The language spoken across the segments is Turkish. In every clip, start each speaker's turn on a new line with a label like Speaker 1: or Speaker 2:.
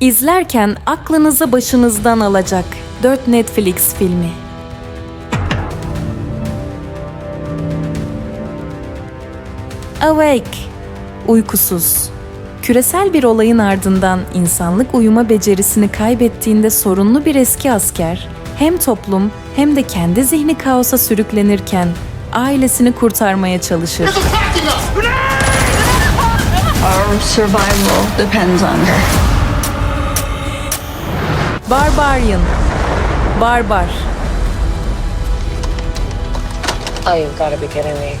Speaker 1: İzlerken aklınızı başınızdan alacak 4 Netflix filmi. Awake, uykusuz. Küresel bir olayın ardından insanlık uyuma becerisini kaybettiğinde sorunlu bir eski asker, hem toplum hem de kendi zihni kaosa sürüklenirken ailesini kurtarmaya çalışır.
Speaker 2: Our survival depends on her.
Speaker 1: Barbarian, barbar.
Speaker 3: Oh, you've got to be kidding me.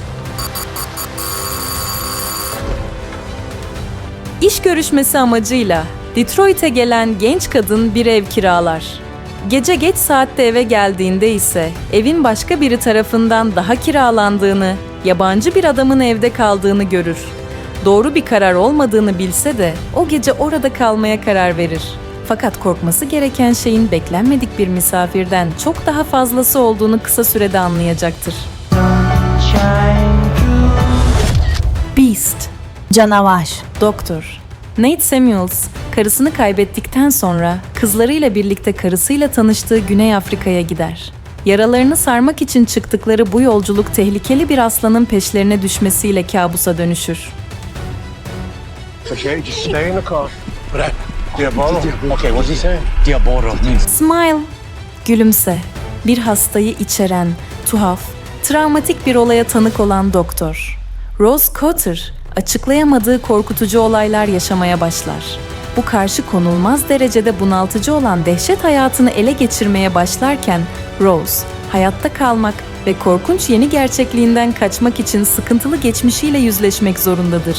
Speaker 1: İş görüşmesi amacıyla Detroit'e gelen genç kadın bir ev kiralar. Gece geç saatte eve geldiğinde ise evin başka biri tarafından daha kiralandığını, yabancı bir adamın evde kaldığını görür. Doğru bir karar olmadığını bilse de o gece orada kalmaya karar verir. Fakat korkması gereken şeyin beklenmedik bir misafirden çok daha fazlası olduğunu kısa sürede anlayacaktır. Beast
Speaker 4: Canavar.
Speaker 1: Doktor. Nate Samuels, karısını kaybettikten sonra kızlarıyla birlikte karısıyla tanıştığı Güney Afrika'ya gider. Yaralarını sarmak için çıktıkları bu yolculuk tehlikeli bir aslanın peşlerine düşmesiyle kabusa dönüşür.
Speaker 5: Okay, just stay in the car. I, Diabolo. Okay, what's he saying? Diabolo means
Speaker 1: Smile, gülümse. Bir hastayı içeren, tuhaf, travmatik bir olaya tanık olan doktor. Rose Cotter, açıklayamadığı korkutucu olaylar yaşamaya başlar. Bu karşı konulmaz derecede bunaltıcı olan dehşet hayatını ele geçirmeye başlarken Rose, hayatta kalmak ve korkunç yeni gerçekliğinden kaçmak için sıkıntılı geçmişiyle yüzleşmek zorundadır.